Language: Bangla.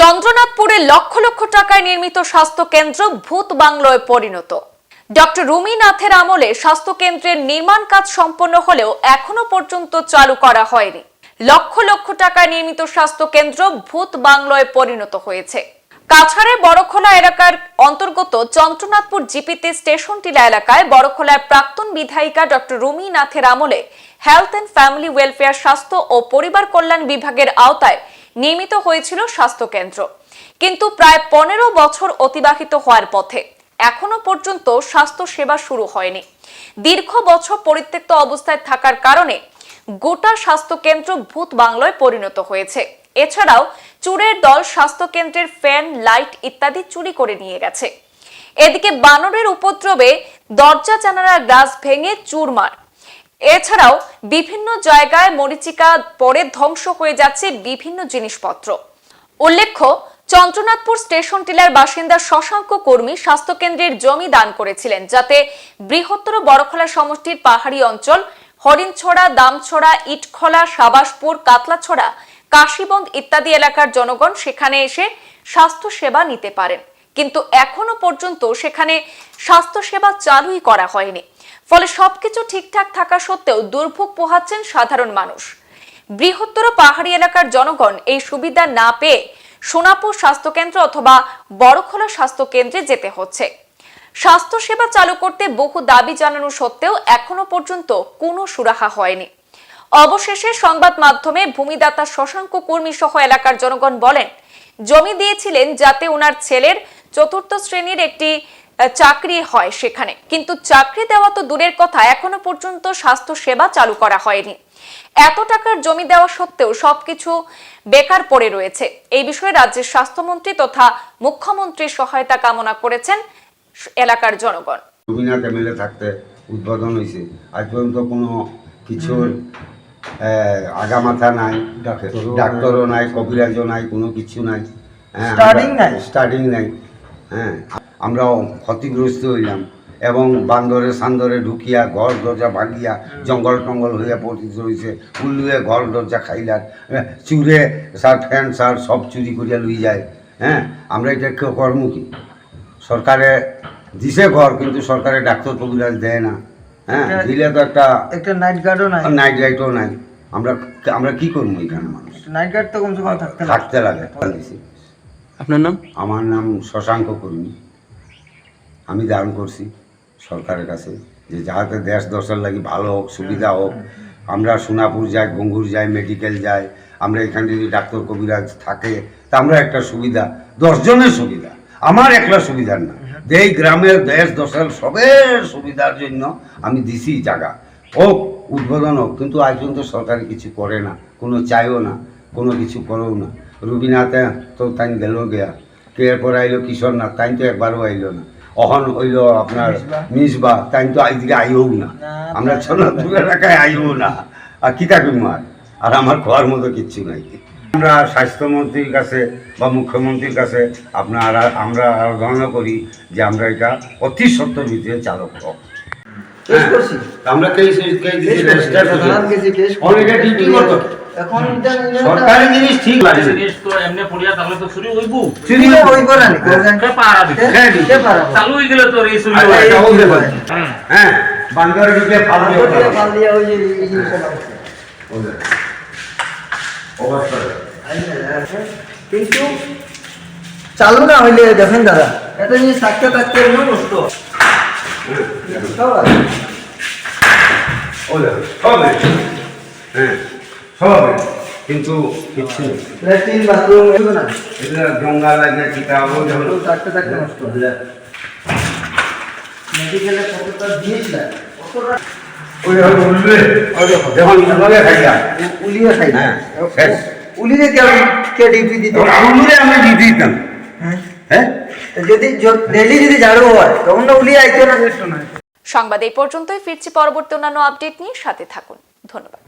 চন্দ্রনাথপুরে লক্ষ লক্ষ টাকায় নির্মিত স্বাস্থ্য কেন্দ্র ভূত বাংলোয় পরিণত। ডক্টর রুমি নাথের আমলে স্বাস্থ্য কেন্দ্রের নির্মাণ কাজ সম্পন্ন হলেও এখনও পর্যন্ত চালু করা হয়নি। লক্ষ লক্ষ টাকায় নির্মিত স্বাস্থ্য কেন্দ্র ভূত বাংলোয় পরিণত হয়েছে। কাছাড়ের বড়খোলা এলাকার অন্তর্গত চন্দ্রনাথপুর জিপিতে স্টেশন টিলা এলাকায় বড়খোলার প্রাক্তন বিধায়িকা ডক্টর রুমি নাথের আমলে হেলথ অ্যান্ড ফ্যামিলি ওয়েলফেয়ার, স্বাস্থ্য ও পরিবার কল্যাণ বিভাগের আওতায় নির্মিত হয়েছিল স্বাস্থ্য কেন্দ্র কিন্তু প্রায় পনেরো বছর অতিবাহিত হওয়ার পথে এখনও পর্যন্ত স্বাস্থ্য সেবা শুরু হয়নি। দীর্ঘ বছর পরিত্যক্ত অবস্থায় থাকার কারণে গোটা স্বাস্থ্য কেন্দ্র ভূত বাংলায় পরিণত হয়েছে। এছাড়াও চুরের দল স্বাস্থ্য কেন্দ্রের ফ্যান, লাইট ইত্যাদি চুরি করে নিয়ে গেছে। এদিকে বানরের উপদ্রবে দরজা জানালা গ্লাস ভেঙে চুরমার। এছাড়াও বিভিন্ন জায়গায় মরিচিকা পরে ধ্বংস হয়ে যাচ্ছে বিভিন্ন জিনিসপত্র। উল্লেখ্য, চন্দ্রনাথপুর স্টেশন টিলার বাসিন্দা শশাঙ্ক কর্মী স্বাস্থ্যকেন্দ্রের জমি দান করেছিলেন, যাতে বৃহত্তর বড়খলা সমষ্টির পাহাড়ি অঞ্চল হরিণছড়া, দামছড়া, ইটখলা, সাবাসপুর, কাতলাছড়া কাশীবন্ধ ইত্যাদি এলাকার জনগণ সেখানে এসে স্বাস্থ্য সেবা নিতে পারেন। কিন্তু এখনও পর্যন্ত সেখানে স্বাস্থ্য সেবা চালুই করা হয়নি। ফলে সবকিছু ঠিকঠাক থাকা সত্ত্বেও দুর্ভোগ পোহাচ্ছেন সাধারণ মানুষ। বৃহত্তর পাহাড়ি এলাকার জনগণ এই সুবিধা না পেয়ে সোনাপুর স্বাস্থ্যকেন্দ্র অথবা বড়খোলা স্বাস্থ্যকেন্দ্রে যেতে হচ্ছে। স্বাস্থ্য সেবা চালু করতে বহু দাবি জানানো সত্ত্বেও এখনও পর্যন্ত কোনো সুরাহা হয়নি। অবশেষে সংবাদ মাধ্যমে ভূমিদাতা শশাঙ্ক কর্মী সহ এলাকার জনগণ বলেন, জমি দিয়েছিলেন যাতে ওনার ছেলের চতুর্থ শ্রেণির একটি চাকরি হয় সেখানে। কিন্তু চাকরি দেওয়া তো দূরের কথা এখনও পর্যন্ত স্বাস্থ্য সেবা চালু করা হয়নি। এত টাকার জমি দেওয়া সত্ত্বেও সবকিছু বেকার পড়ে রয়েছে। এই বিষয়ে রাজ্যের স্বাস্থ্যমন্ত্রী তথা মুখ্যমন্ত্রীর সহায়তা কামনা করেছেন এলাকার জনগণ। রবীন্দ্রনাথ এমএলএ থাকতে উদ্বোধন হয়েছে। আজ পর্যন্ত কোনো কিছুর আগামাথা নাই ডাক্তারও নাই কবিরাজও নাই কোনো কিছু নাই। হ্যাঁ Starting নাই? স্টার্টিং নাই। হ্যাঁ। আমরাও ক্ষতিগ্রস্ত হইলাম এবং বান্দরে সান্দরে ঢুকিয়া ঘর দরজা ভাঙিয়া জঙ্গল টঙ্গল হইয়া পতিত রয়েছে উল্লুয়ে ঘর দরজা খাইলার। হ্যাঁ, চুরে সার ফ্যান সার সব চুরি করিয়া লই যায়। হ্যাঁ আমরা এটা কেউ কর্ম কি? সরকারে দিছে ঘর কিন্তু সরকারে ডাক্তার কবিরাজ দেয় না। হ্যাঁ দিলে তো একটা একটা নাইট গার্ডও নাই। নাইট লাইটও নাই। আমরা আমরা কি করব এখানে মানুষ? নাইট গার্ড তো কমসে কম থাকতে লাগে। থাকতে লাগে আপনার নাম? আমার নাম শশাঙ্ক কর্মী। আমি দান করছি সরকারের কাছে যে যাহাতে দেশ দশের লাগি ভালো হোক, সুবিধা হোক। আমরা সোনাপুর যাই, গঙ্গুর যাই মেডিকেল যাই, আমরা এখানে যদি ডাক্তার কবিরাজ থাকে, তা আমরা একটা সুবিধা, দশজনের সুবিধা। আমার একলা সুবিধার না। এই গ্রামের দেশ দশের সবের সুবিধার জন্য আমি দিছি জায়গা। হোক, উদ্বোধন হোক, কিন্তু আজ পর্যন্ত সরকারি কিছু করে না। কোনো চাইও না, কোনো কিছু করেও না। রবীনাথে তো তাই গেল গেয়া। কে এরপর আইলো কিশোরনাথ, তাই তো একবারও আইলো না। অহন হইল আপনার মিসবা তাই তো আজকে আইও না। আমরা ছোটপুর এলাকায় আইও না। আর কি থাকবি মার আর আমার খাওয়ার মতো কিচ্ছু নাই। আমরা স্বাস্থ্যমন্ত্রীর কাছে বা মুখ্যমন্ত্রীর কাছে আপনার আমরা আরাধনা করি যে আমরা এটা অতি সত্তর ভিতরে চালক হোক। কেস করছি। আমরা কেস কেস কেস করছি। সাধারণ কেসে কেস করছি। অনেকে ডিউটি করতো। এখন সরকারি জিনিস ঠিক লাগে জিনিস তো এমনি পড়িয়া তাহলে তো চুরি হইব। চুরি তো হই করে নি কোজন কে পারা দিবে? কে পারা চালু গেলে তো এই চুরি হয়। এটা হতে পারে। হুম। বাঙ্গারে ঢুকে ফাল দিয়ে ওঠা। পাল ওই জিনিসটা অবস্থা। কিন্তু চালু না হইলে দেখেন দাদা এটা জিনিস থাকতে থাকতে এমন নষ্ট। হ্যাঁ। কিন্তু নেই। ল্যাট্রিন বাথরুম এগুলো না। এটা লাগে টিকা থাকতে থাকতে নষ্ট। মেডিকেলের কতটা দিয়েছিলেন? কতটা? ওই। যখন। উলিয়ে খাই হ্যাঁ, উলিয়ে কে কে ডিউটি দিত? তখন আমরা দিয়ে দিতাম। হ্যাঁ। হ্যাঁ? যদি ডেলি যদি ঝাড়ু হয় তখন না উলিয়ে আইতো না সংবাদ এই পর্যন্তই। ফিরছি পরবর্তী অন্যান্য আপডেট নিয়ে। সাথে থাকুন। ধন্যবাদ।